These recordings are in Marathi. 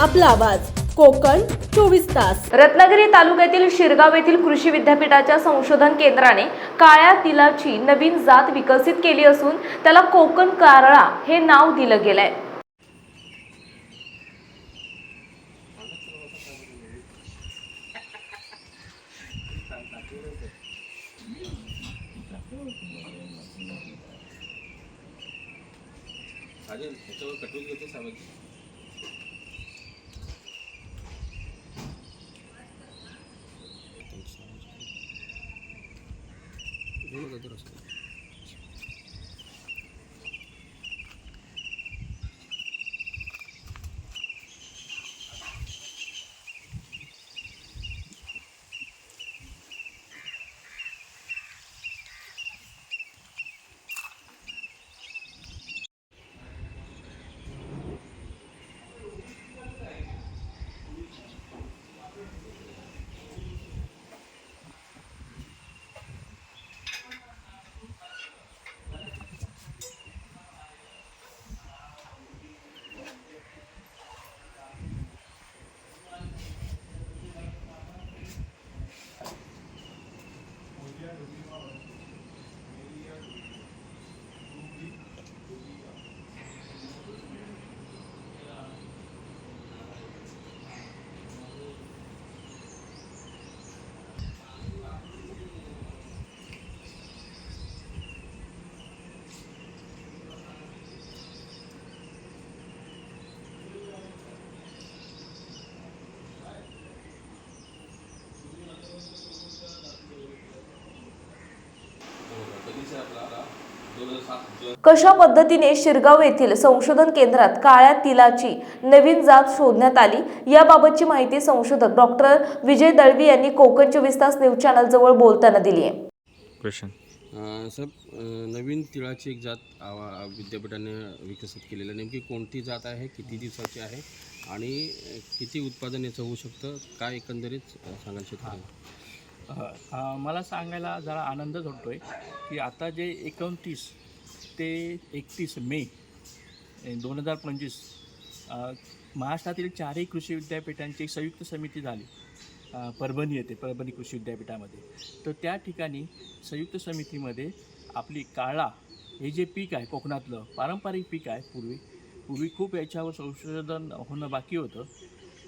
आपला आवाज. कोकण चोवीस तास. रत्नागिरी तालुक्यातील शिरगाव येथील कृषी विद्यापीठाच्या संशोधन केंद्राने काळ्या तिलाची नवीन जात विकसित केली असून त्याला कोकण कारळा हे नाव दिलं गेलंय. Seguro que te lo sabes. कशा पद्धतीने शिरगाव येथील संशोधन केंद्रात काळ्या तिलाची नवीन जात शोधण्यात आली? याबाबतची माहिती संशोधक डॉक्टर विजय दळवी यांनी कोकण चोवीस तास न्यूज चॅनल जवळ बोलताना दिली आहे. अं, नवीन तिळाची एक जात आवा विद्यापीठाने विकसित केलेली आहे. नेमकी कोणती जात आहे? किती दिवसाची आहे? आणि किती उत्पादन याचं होऊ शकतं? काय एकंदरीत अ, मला सांगायला जरा आनंदच आहे की आता जे एकोणतीस ते एकतीस मे दोन हजार पंचवीस महाराष्ट्रातील चारही कृषी विद्यापीठांची एक संयुक्त समिती झाली. परभणी येते परभणी कृषी विद्यापीठामध्ये. तर त्या ठिकाणी संयुक्त समितीमध्ये आपली काळा हे जे पीक आहे कोकणातलं पारंपरिक पीक आहे पूर्वी पूर्वी खूप याच्यावर संशोधन होणं बाकी होतं.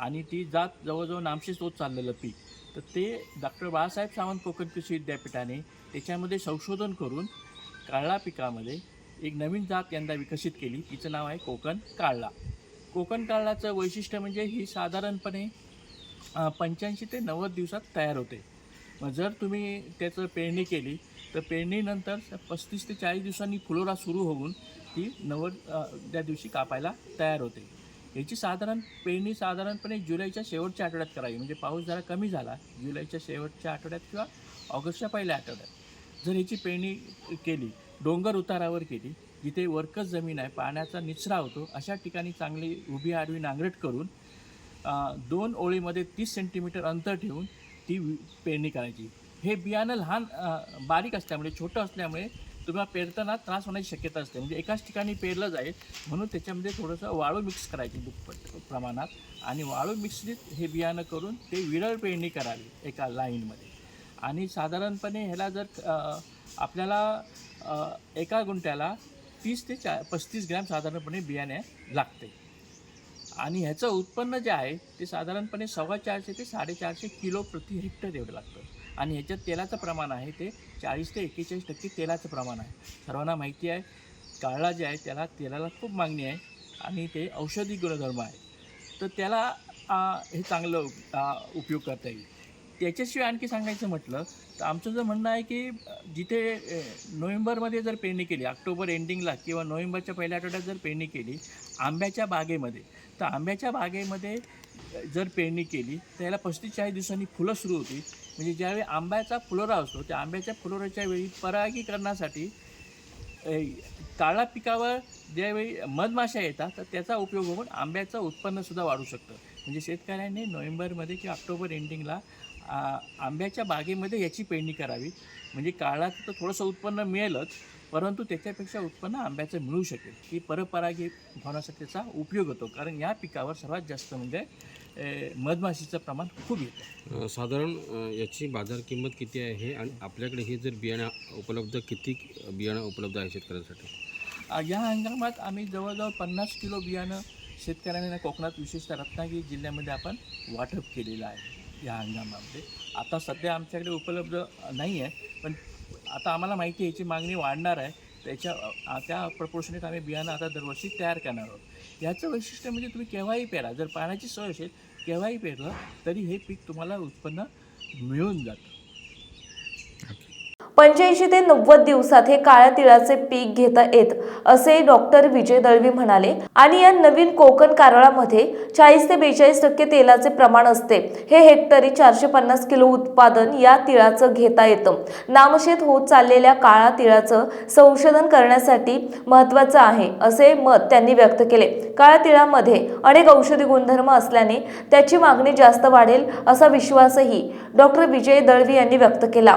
आणि ती जात जवळजवळ नामशेष होत चाललेलं पीक. तर ते डॉक्टर बाळासाहेब सावंत कोकण कृषी विद्यापीठाने त्याच्यामध्ये संशोधन करून काळा पिकामध्ये एक नवीन जात यंदा विकसित केली. तिचं नाव आहे कोकण काळला कोकण काळलाचं वैशिष्ट्य म्हणजे ही साधारणपणे पंच्याऐंशी ते नव्वद दिवसात तयार होते. मग जर तुम्ही त्याचं पेरणी केली तर पेरणीनंतर पस्तीस ते चाळीस दिवसांनी फुलोरा सुरू होऊन ती नव्वद त्या दिवशी कापायला तयार होते. याची साधारण पेरणी साधारणपणे जुलैच्या शेवटच्या आठवड्यात करावी. म्हणजे पाऊस जरा कमी झाला जुलैच्या शेवटच्या आठवड्यात किंवा ऑगस्टच्या पहिल्या आठवड्यात. जर याची पेरणी केली डोंगर उतारावर केली जिथे वरकस जमीन आहे पाण्याचा निचरा होतो अशा ठिकाणी चांगली उभी आडवी नांगरट करून दोन ओळीमध्ये तीस सेंटीमीटर अंतर ठेवून ती पेरणी करायची. हे बियाणं लहान बारीक असल्यामुळे छोटं असल्यामुळे तुम्हाला पेरताना त्रास होण्याची शक्यता असते. म्हणजे एकाच ठिकाणी पेरलं जाईल म्हणून त्याच्यामध्ये थोडंसं वाळू मिक्स करायची दुप्पट प्रमाणात. आणि वाळू मिश्रित हे बियाणं करून ते विरळ पेरणी करावी एका लाईनमध्ये. आणि साधारणपणे ह्याला जर आपल्याला एका गुंठ्याला तीस ते चा पस्तीस ग्रॅम साधारणपणे बियाणे लागते. आणि ह्याचं उत्पन्न जे आहे ते साधारणपणे सव्वा चारशे ते साडेचारशे किलो प्रति हेक्टर एवढं लागतं. आणि ह्याच्यात तेलाचं प्रमाण आहे ते चाळीस ते एक्केचाळीस टक्के तेलाचं प्रमाण आहे. सर्वांना माहिती आहे काळा जे आहे त्याला तेलाला खूप मागणी आहे आणि ते औषधी गुणधर्म आहे. तर त्याला हे चांगलं उपयोग करता येईल. त्याच्याशिवाय आणखी सांगायचं म्हटलं तर आमचं जर म्हणणं आहे की जिथे नोव्हेंबरमध्ये जर पेरणी केली ऑक्टोबर एंडिंगला किंवा नोव्हेंबरच्या पहिल्या आठवड्यात जर पेरणी केली आंब्याच्या बागेमध्ये तर आंब्याच्या बागेमध्ये जर पेरणी केली तर याला पस्तीस चाळीस दिवसांनी फुलं सुरू होती म्हणजे ज्यावेळी आंब्याचा फुलोरा असतो त्या आंब्याच्या फुलोऱ्याच्या वेळी परागीकरणासाठी काळा पिकावर ज्यावेळी मधमाशा येतात तर त्याचा उपयोग होऊन आंब्याचं उत्पन्नसुद्धा वाढू शकतं. म्हणजे शेतकऱ्यांनी नोव्हेंबरमध्ये किंवा ऑक्टोबर एंडिंगला आंब्याच्या बागेमध्ये याची पेरणी करावी. म्हणजे काळाचं तर थोडंसं उत्पन्न मिळेलच परंतु त्याच्यापेक्षा उत्पन्न आंब्याचं मिळू शकेल. ही परपरागी त्याचा उपयोग होतो. कारण या पिकावर सर्वात जास्त म्हणजे मधमाशीचं प्रमाण खूप येतं. साधारण याची बाजार किंमत किती आहे? आणि आपल्याकडे हे जर बियाणं उपलब्ध किती बियाणं उपलब्ध आहे शेतकऱ्यांसाठी? या हंगामात आम्ही जवळजवळ पन्नास किलो बियाणं शेतकऱ्यांना कोकणात विशेषतः रत्नागिरी जिल्ह्यामध्ये आपण वाटप केलेलं आहे या हंगामामध्ये. आता सध्या आमच्याकडे उपलब्ध नाही आहे पण आता आम्हाला माहिती आहे याची मागणी वाढणार आहे. त्याच्या त्या प्रपोर्शनेट आम्ही बियाणं आता दरवर्षी तयार करणार आहोत. याचं वैशिष्ट्य म्हणजे तुम्ही केव्हाही पेरा जर पाण्याची सोय असेल केव्हाही पेरलं तरी हे पीक तुम्हाला उत्पन्न मिळून जातं. पंच्याऐंशी ते नव्वद दिवसात हे काळ्या तिळाचे पीक घेता येत असे डॉक्टर विजय दळवी म्हणाले. आणि या नवीन कोकण कारळामध्ये चाळीस ते बेचाळीस टक्के तेलाचे प्रमाण असते. हे हेक्टरी चारशे पन्नास किलो उत्पादन या तिळाचं घेता येतं. नामशेत होत चाललेल्या काळा तिळाचं संशोधन करण्यासाठी महत्त्वाचं आहे असे मत त्यांनी व्यक्त केले. काळ्या तिळामध्ये अनेक औषधी गुणधर्म असल्याने त्याची मागणी जास्त वाढेल असा विश्वासही डॉक्टर विजय दळवी यांनी व्यक्त केला.